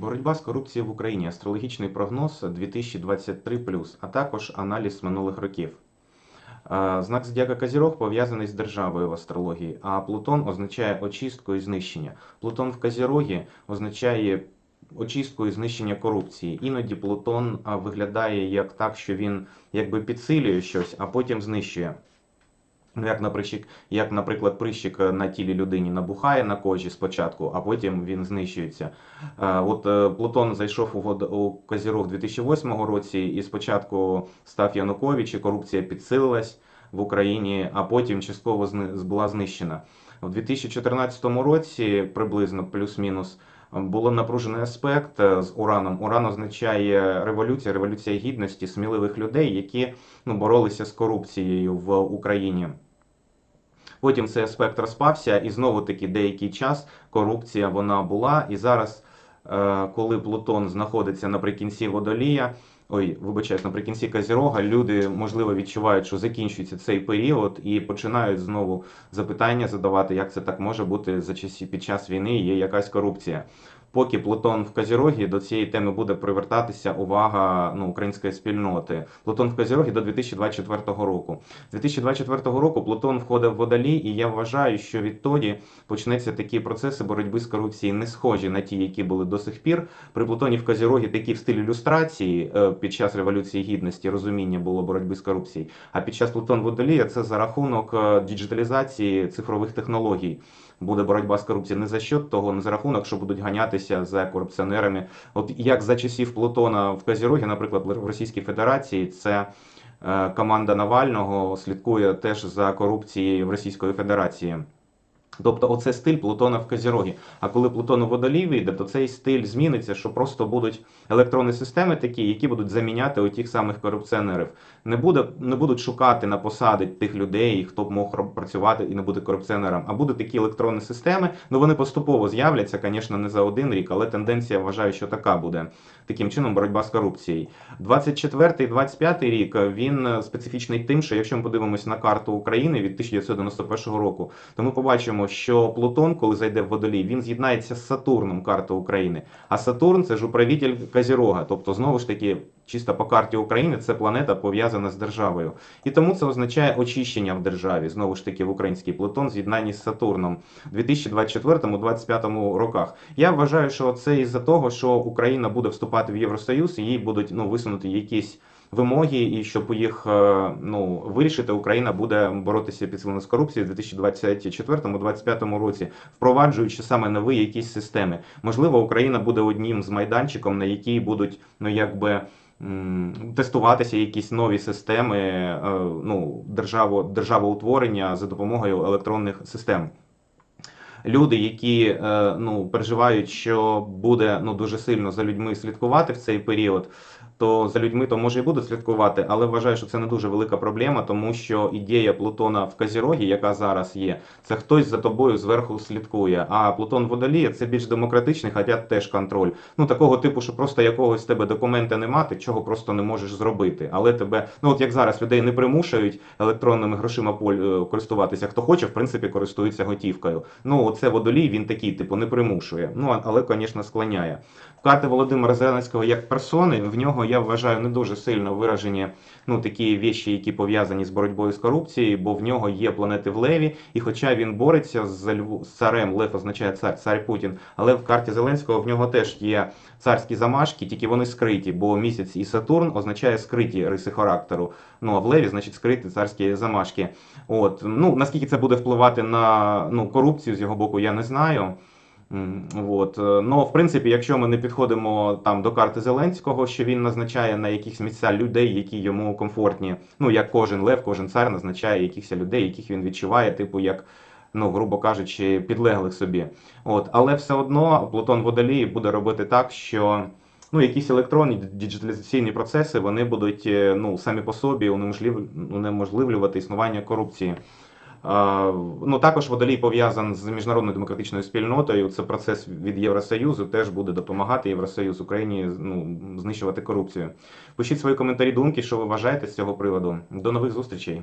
Боротьба з корупцією в Україні. Астрологічний прогноз 2023+, а також аналіз минулих років. Е, Знак зодіака Козірог пов'язаний з державою в астрології, а Плутон означає очистку і знищення. Плутон в Козірогі означає очистку і знищення корупції. Іноді Плутон виглядає як так, що він якби підсилює щось, а потім знищує. Ну, як, наприклад, як, наприклад, прищик на тілі людині набухає на кожі спочатку, а потім він знищується. Е, От е, Плутон зайшов у, Вод- у Козірог 2008 році, і спочатку став Янукович, і корупція підсилилась в Україні, а потім частково зни- була знищена. У 2014 році, приблизно плюс-мінус, було напружений аспект е, з Ураном. Уран означає революція, революція гідності, сміливих людей, які ну, боролися з корупцією в Україні. Потім цей аспект розпався, і знову таки деякий час корупція вона була. І зараз, е, коли Плутон знаходиться наприкінці водолія, ой, вибачаюсь, наприкінці Казірога люди можливо відчувають, що закінчується цей період, і починають знову запитання задавати, як це так може бути за часів під час війни. Є якась корупція. Поки Плутон в Козірогі до цієї теми буде привертатися увага ну, української спільноти. Плутон в Козірогі до 2024 року. 2024 року Плутон входив в водолій, і я вважаю, що відтоді почнеться такі процеси боротьби з корупцією, не схожі на ті, які були до сих пір. При Плутоні в Козірогі такі в стилі ілюстрації е, під час революції гідності розуміння було боротьби з корупцією. А під час Плутон водолія це за рахунок е, діджиталізації цифрових технологій. Буде боротьба з корупцією не за счет того, не за рахунок, що будуть ганятися за корупціонерами. От як за часів Плутона в Казірогі, наприклад, в Російській Федерації, це е, команда Навального слідкує теж за корупцією в Російської Федерації. Тобто, оце стиль Плутона в Козірогі. А коли Плутон у водолій вийде, то цей стиль зміниться, що просто будуть електронні системи такі, які будуть заміняти тих самих корупціонерів. Не буде, не будуть шукати на посади тих людей, хто б мог працювати і не бути корупціонером. А будуть такі електронні системи. Ну вони поступово з'являться, звісно, не за один рік, але тенденція вважаю, що така буде. Таким чином, боротьба з корупцією. 24 25 рік він специфічний тим, що якщо ми подивимося на карту України від 1991 року, то ми побачимо, що Плутон, коли зайде в водолій, він з'єднається з Сатурном карти України. А Сатурн це ж управитель Козірога. Тобто, знову ж таки, чисто по карті України це планета пов'язана з державою. І тому це означає очищення в державі. Знову ж таки, в український Плутон з'єднанні з Сатурном у 2024-2025 роках. Я вважаю, що це із-за того, що Україна буде вступати в Євросоюз, і їй будуть ну, висунути якісь. Вимоги, і щоб їх е, ну вирішити, Україна буде боротися підсилено з корупцією у 2024-2025 році, впроваджуючи саме нові якісь системи. Можливо, Україна буде одним з майданчиком, на якій будуть ну якби тестуватися якісь нові системи е, ну, державо, державоутворення за допомогою електронних систем. Люди, які е, ну, переживають, що буде ну, дуже сильно за людьми слідкувати в цей період, то за людьми то може і буде слідкувати, але вважаю, що це не дуже велика проблема, тому що ідея Плутона в Козірогі, яка зараз є, це хтось за тобою зверху слідкує. А Плутон Водолія це більш демократичний, хоча теж контроль. Ну такого типу, що просто якогось тебе документа нема, ти чого просто не можеш зробити. Але тебе, ну от як зараз людей не примушують електронними грошима е, користуватися. Хто хоче, в принципі, користується готівкою. Ну оце водолій, він такий, типу, не примушує. Ну але, звісно, склоняє. В карти Володимира Зеленського як персони, в нього я вважаю не дуже сильно виражені ну такі віші, які пов'язані з боротьбою з корупцією, бо в нього є планети в Леві, і хоча він бореться з, Льву, з царем, Лев означає цар, цар Путін, але в карті Зеленського в нього теж є царські замашки, тільки вони скриті, бо місяць і Сатурн означає скриті риси характеру. Ну а в Леві, значить, скриті царські замашки. От ну наскільки це буде впливати на ну корупцію з його боку, я не знаю. От. Ну, в принципі, якщо ми не підходимо там до карти Зеленського, що він назначає на якісь місця людей, які йому комфортні. Ну, як кожен лев, кожен цар назначає якихось людей, яких він відчуває, типу, як, ну, грубо кажучи, підлеглих собі. От. Але все одно Плутон Водолій буде робити так, що. Ну, якісь електронні діджиталізаційні процеси вони будуть е, ну, самі по собі унеможлив- унеможливлювати існування корупції. Ну, також водолій пов'язан з міжнародною демократичною спільнотою. Це процес від Євросоюзу теж буде допомагати Євросоюз Україні ну, знищувати корупцію. Пишіть свої коментарі, думки, що ви вважаєте з цього приводу. До нових зустрічей.